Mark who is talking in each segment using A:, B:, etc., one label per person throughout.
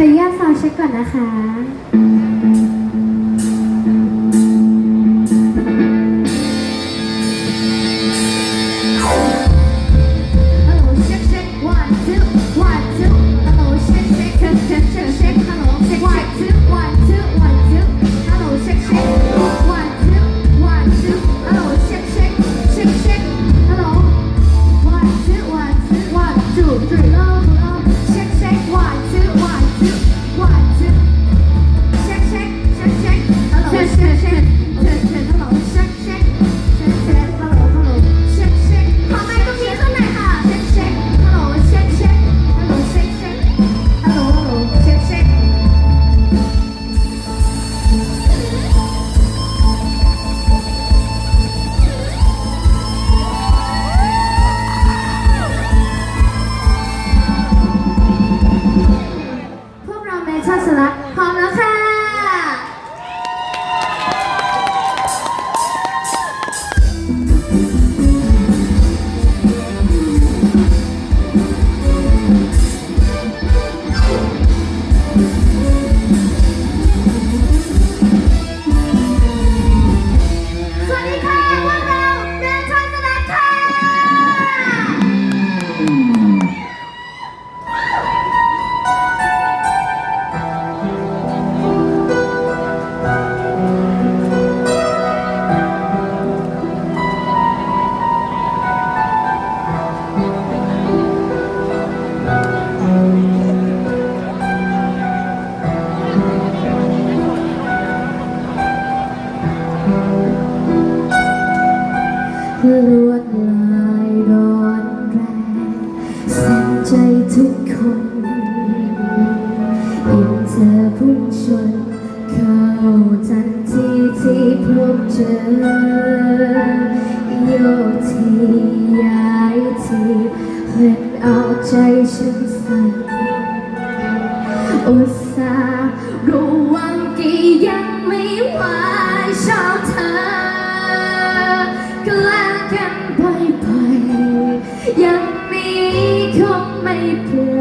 A: ขออนุาตซาวเช็คก่อนนะคะ ลายร้อนแรงแสนใจทุกคนเห็นเธอพุ่งชนเข้าทันทีที่พบเจอโยทีย้ายที่เล็ดเอาใจฉันใส่ people.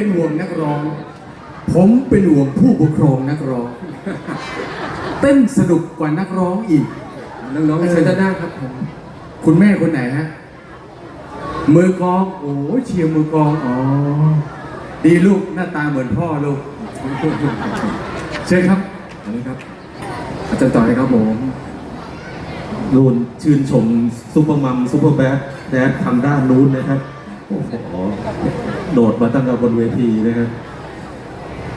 A: เป็นห่วงนักร้อ
B: ง ผมเป็นห่วงผู้ปกครองนักร้อง เต้นสนุกกว่านักร้องอีก
C: น้องๆเชิญด้านหน้าครับผม
B: คุณแม่คนไหนฮะ มือกลอง โอ้ยเชียร์มือกลอง อ๋อ ดีลูกหน้าตาเหมือนพ่อลูก เชิญครับ
C: อันนี้ครับ อาจารย์ต่อเลยครับผม
D: นูนชื่นชมซูเปอร์มัมซูเปอร์แบดแดดทางด้านนู้นนะครับ โอ้โหโดดมาตั้งแต่บนเวทีนะครับ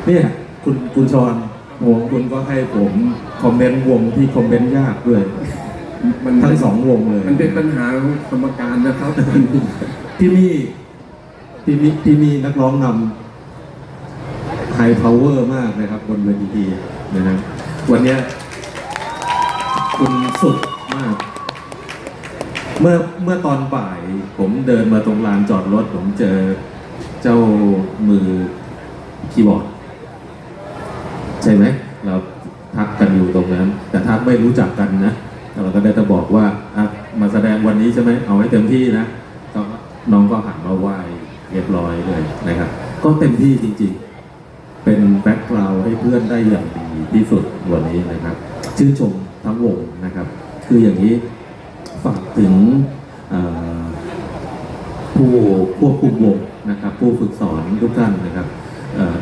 D: เนี่ยคุณคุณชอนวงคุณก็ให้ผมคอมเมนต์วงที่คอมเมนต์ยากด้วย
C: มัน
D: ทั้งสองวงเลย
C: มันเป็นปัญหาของกรรมการนะครับ
D: ที่นี่ที่นี่ที่นี่นักร้องนำไฮพาวเวอร์มากนะครับ บนเวทีนะครับวันเนี้ยคุณสุดมาก เมื่อเมื่อตอนบ่าย ผมเดินมาตรงลานจอดรถ ผมเจอเจ้ามือคีย์บอร์ด ใช่ไหมเราทักกันอยู่ตรงนั้น แต่ทักไม่รู้จักกันนะเราก็ได้แต่บอกว่าอะมาแสดงวันนี้ใช่ไหมเอาให้เต็มที่นะก็น้องก็หันมาไหว้เรียบร้อยเลยนะครับ ก็เต็มที่จริงๆ เป็นแบ็กกราวให้เพื่อนได้อย่างดีที่สุดวันนี้นะครับ ชื่นชมทั้งวงนะครับ คืออย่างนี้ ฝากถึงผู้ควบคุมวงนะครับ ผู้ฝึกสอนทุกท่านนะครับ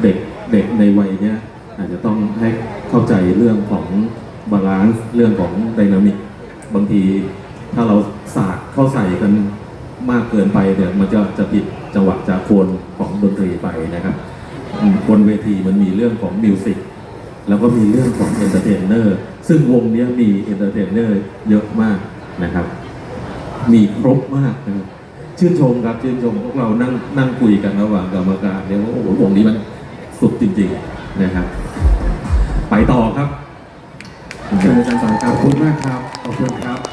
D: เด็กเด็กในวัยเนี้ยอาจจะต้องให้เข้าใจเรื่องของบาลานซ์เรื่องของไดนามิกบางทีถ้าเราศาสตร์เข้าใส่กันมากเกินไปเนี่ยมันจะจะผิดจังหวะจากโคนของดนตรีไปนะครับบนเวทีมันมีเรื่องของมิวสิกแล้วก็มีเรื่องของเอนเตอร์เทนเนอร์ซึ่งวงเนี้ยมีเอนเตอร์เทนเนอร์เยอะมาก นะครับ มีครบมากนะครับชื่นชมครับชื่นชมพวกเรานั่งนั่งคุยกันระหว่างกรรมการเนี่ยว่าโอ้โหวงนี้มันสุดจริง ๆนะครับ ไปต่อครับ
C: เชิญอาจารย์ต่อครั
B: อ
C: บ
B: คุณมากครับ ขอบคุณครับ